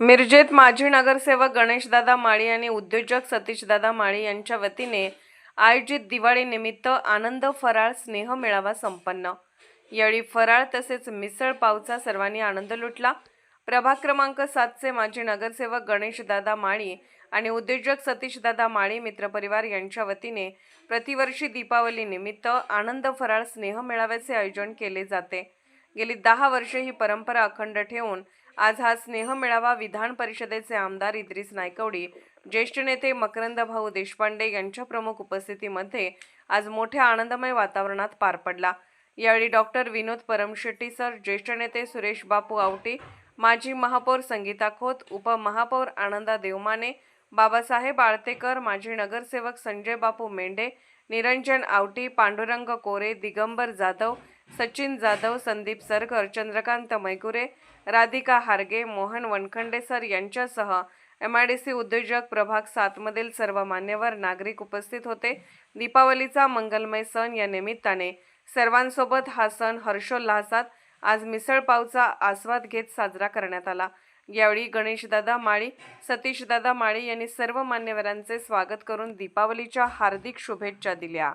मिरजेत माजी नगरसेवक गणेशदादा माळी आणि उद्योजक सतीशदादा माळी यांच्या वतीने आयोजित दिवाळीनिमित्त आनंद फराळ स्नेह मेळावा संपन्न. यावेळी फराळ तसेच मिसळ पावचा सर्वांनी आनंद लुटला. प्रभाग क्रमांक सातचे माजी नगरसेवक गणेशदादा माळी आणि उद्योजक सतीशदादा माळी मित्रपरिवार यांच्या वतीने प्रतिवर्षी दीपावली निमित्त आनंद फराळ स्नेह मेळाव्याचे आयोजन केले जाते. गेली दहा वर्षे ही परंपरा अखंड ठेवून आज हा स्नेह मेळावा विधान परिषदेचे आमदार इद्रिस नायकवडी ज्येष्ठ नेते मकरंद भाऊ देशपांडे यांच्या प्रमुख उपस्थितीमध्ये आज मोठ्या आनंदमय वातावरणात पार पडला. यावेळी डॉक्टर विनोद परमशेट्टी सर ज्येष्ठ नेते सुरेश बापू आवटी माजी महापौर संगीता खोत उपमहापौर आनंदा देवमाने बाबासाहेब आळतेकर माजी नगरसेवक संजय बापू मेंढे निरंजन आवटी पांडुरंग कोरे दिगंबर जाधव सचिन जाधव संदीप सरकर चंद्रकांत मैकुरे राधिका हारगे मोहन वनखंडे सर यांच्यासह एम आय डी सी उद्योजक प्रभाग सातमधील सर्व मान्यवर नागरिक उपस्थित होते. दीपावलीचा मंगलमय सण या निमित्ताने सर्वांसोबत हा सण हर्षोल्हासात आज मिसळपावचा आस्वाद घेत साजरा करण्यात आला. यावेळी गणेशदादा माळी सतीशदादा माळी यांनी सर्व मान्यवरांचे स्वागत करून दीपावलीच्या हार्दिक शुभेच्छा दिल्या.